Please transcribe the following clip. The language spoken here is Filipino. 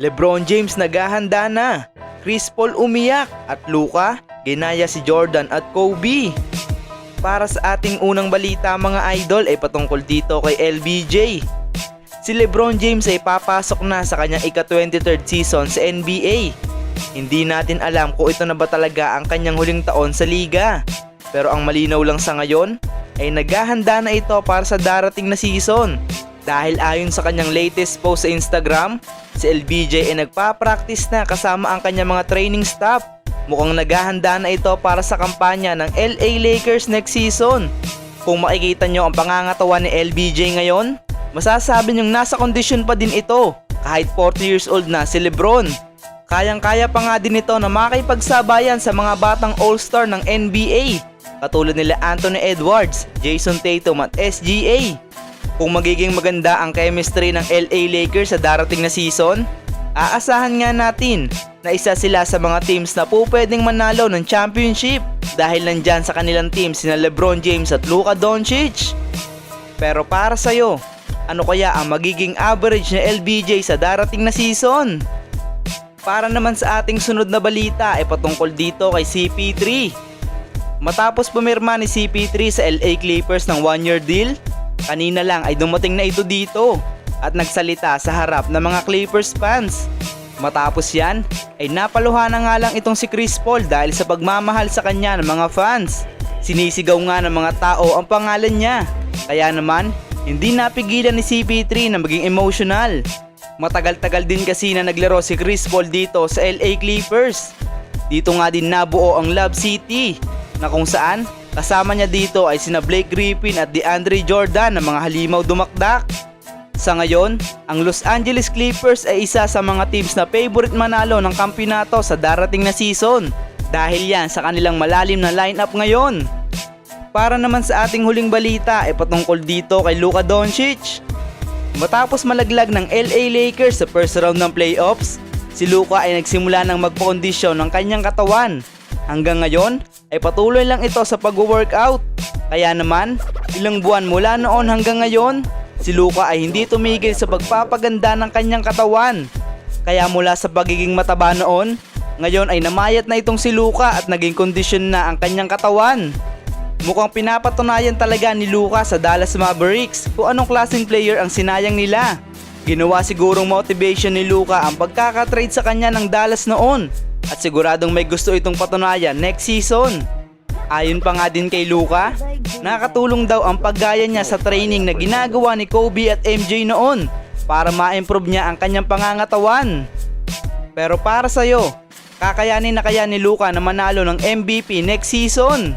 Lebron James naghahanda na. Chris Paul umiyak at Luka ginaya si Jordan at Kobe. Para sa ating unang balita mga idol ay patungkol dito kay LBJ. Si Lebron James ay papasok na sa kanyang ika-23rd season sa NBA. Hindi natin alam kung ito na ba talaga ang kanyang huling taon sa liga. Pero ang malinaw lang sa ngayon ay naghahanda na ito para sa darating na season. Dahil ayon sa kanyang latest post sa Instagram, si LBJ ay nagpa-practice na kasama ang kanyang mga training staff. Mukhang naghahanda na ito para sa kampanya ng LA Lakers next season. Kung makikita nyo ang pangangatawan ni LBJ ngayon, masasabi nyong nasa kondisyon pa din ito kahit 40 years old na si Lebron. Kayang-kaya pa nga din ito na makipagsabayan sa mga batang all-star ng NBA katulad nila Anthony Edwards, Jason Tatum at SGA. Kung magiging maganda ang chemistry ng LA Lakers sa darating na season, aasahan nga natin na isa sila sa mga teams na po pwedeng manalo ng championship dahil nandyan sa kanilang team sina Lebron James at Luka Doncic. Pero para sa'yo, ano kaya ang magiging average na LBJ sa darating na season? Para naman sa ating sunod na balita ay patungkol dito kay CP3. Matapos pumirma ni CP3 sa LA Clippers ng one-year deal, kanina lang ay dumating na ito dito at nagsalita sa harap ng mga Clippers fans. Matapos yan, ay napaluha na nga lang itong si Chris Paul dahil sa pagmamahal sa kanya ng mga fans. Sinisigaw nga ng mga tao ang pangalan niya. Kaya naman, hindi napigilan ni CP3 na maging emotional. Matagal-tagal din kasi na naglaro si Chris Paul dito sa LA Clippers. Dito nga din nabuo ang Love City na kung saan kasama niya dito ay sina Blake Griffin at DeAndre Jordan na mga halimaw dumakdak. Sa ngayon, ang Los Angeles Clippers ay isa sa mga teams na favorite manalo ng kampyonato sa darating na season dahil yan sa kanilang malalim na lineup ngayon. Para naman sa ating huling balita ay patungkol dito kay Luka Doncic. Matapos malaglag ng LA Lakers sa first round ng playoffs, si Luka ay nagsimula ng magpakondisyon ng kanyang katawan. Hanggang ngayon ay patuloy lang ito sa pag-workout. Kaya naman, ilang buwan mula noon hanggang ngayon, si Luka ay hindi tumigil sa pagpapaganda ng kanyang katawan. Kaya mula sa pagiging mataba noon, ngayon ay namayat na itong si Luka at naging kondisyon na ang kanyang katawan. Mukhang pinapatunayan talaga ni Luka sa Dallas Mavericks kung anong klaseng player ang sinayang nila. Ginawa sigurong motivation ni Luka ang pagkakatrade sa kanya ng Dallas noon at siguradong may gusto itong patunayan next season. Ayon pa nga din kay Luka, nakatulong daw ang paggaya niya sa training na ginagawa ni Kobe at MJ noon para ma-improve niya ang kanyang pangangatawan. Pero para sa'yo, kakayanin na kaya ni Luka na manalo ng MVP next season?